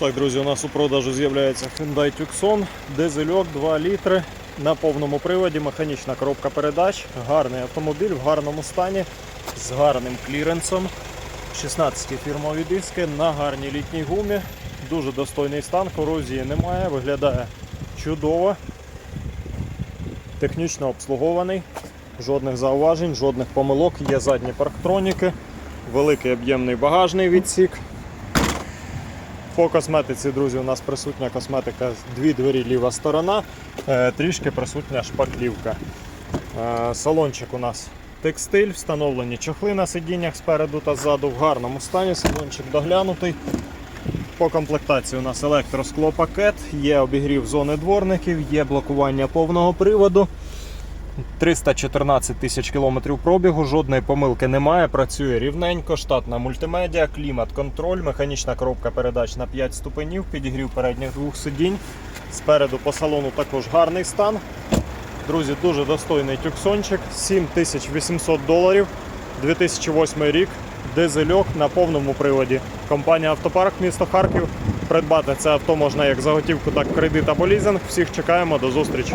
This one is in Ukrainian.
Так, друзі, у нас у продажу з'являється Hyundai Tucson, дизельок 2 літри на повному приводі, механічна коробка передач, гарний автомобіль в гарному стані, з гарним кліренсом, 16 фірмові диски на гарній літній гумі, дуже достойний стан, корозії немає, виглядає чудово, технічно обслугований, жодних зауважень, жодних помилок, є задні парктроніки, великий об'ємний багажний відсік. По косметиці, друзі, у нас присутня косметика, дві двері ліва сторона, е, трішки присутня шпаклівка. Е, Салончик у нас текстиль, встановлені чохли на сидіннях спереду та ззаду в гарному стані. Салончик доглянутий. По комплектації у нас електросклопакет, є обігрів зони дворників, є блокування повного приводу. 314 тисяч кілометрів пробігу, жодної помилки немає. Працює рівненько, штатна мультимедіа, клімат-контроль, механічна коробка передач на 5 ступенів, підігрів передніх двох сидінь. Спереду по салону також гарний стан. Друзі, дуже достойний тюксончик, 7800 доларів, 2008 рік, дизельок на повному приводі. Компанія Автопарк місто Харків. Придбати це авто можна як за готівку, так і кредит або лізинг. Всіх чекаємо до зустрічі.